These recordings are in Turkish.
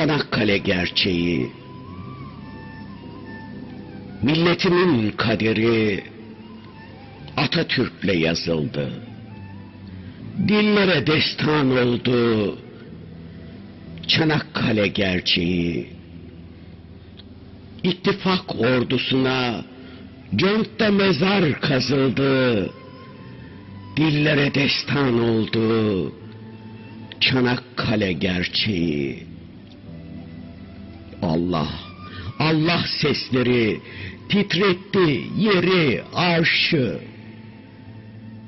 Çanakkale gerçeği. Milletimin kaderi Atatürk'le yazıldı. Dillere destan oldu Çanakkale gerçeği. İttifak ordusuna Cont'ta mezar kazıldı. Dillere destan oldu Çanakkale gerçeği. Allah, Allah sesleri titretti yeri, arşı.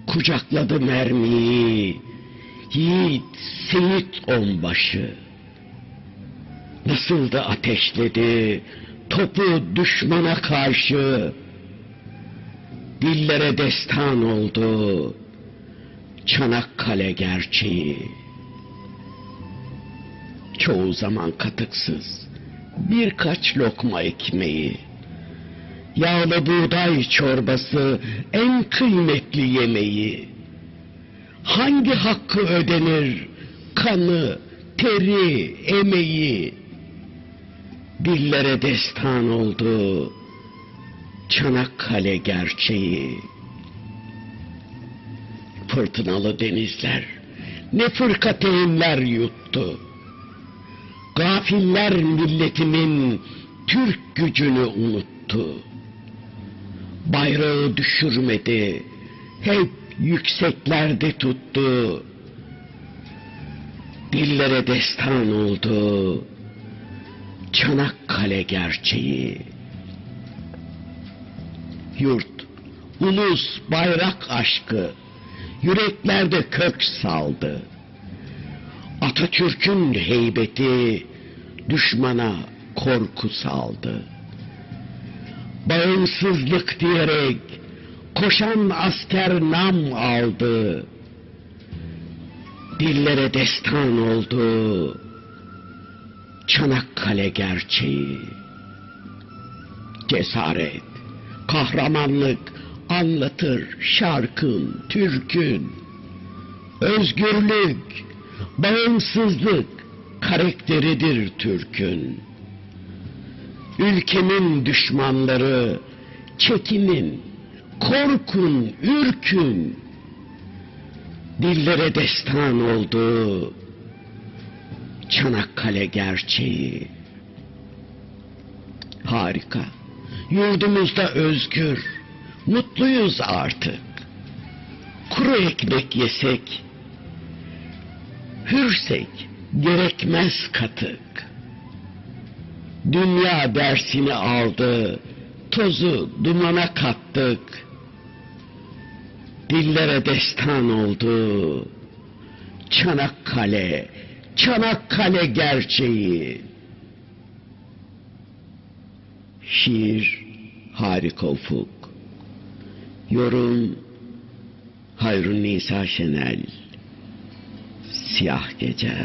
Kucakladı mermiyi, yiğit Seyit onbaşı. Nasıl da ateşledi topu düşmana karşı. Dillere destan oldu Çanakkale gerçeği. Çoğu zaman katıksız birkaç lokma ekmeği. Yağlı buğday çorbası en kıymetli yemeği. Hangi hakkı ödenir kanı, teri, emeği? Dillere destan oldu Çanakkale gerçeği. Fırtınalı denizler ne fırkateynler yuttu. Gafiller milletimin Türk gücünü unuttu. Bayrağı düşürmedi, hep yükseklerde tuttu. Dillere destan oldu Çanakkale gerçeği. Yurt, ulus, bayrak aşkı yüreklerde kök saldı. Atatürk'ün heybeti düşmana korku saldı. Bağımsızlık diyerek koşan asker nam aldı. Dillere destan oldu Çanakkale gerçeği. Cesaret, kahramanlık anlatır şarkın, türkün. Özgürlük, bağımsızlık karakteridir Türk'ün. Ülkemin düşmanları çekinin, korkun, ürkün. Dillere destan oldu Çanakkale gerçeği. Harika. Yurdumuzda özgür, mutluyuz artık. Kuru ekmek yesek, hürsek, gerekmez katık. Dünya dersini aldı, tozu dumana kattık. Dillere destan oldu. Çanakkale, Çanakkale gerçeği. Şiir Harika Ufuk. Yorum Hayrun Nisa Şenel. Siyah Gece.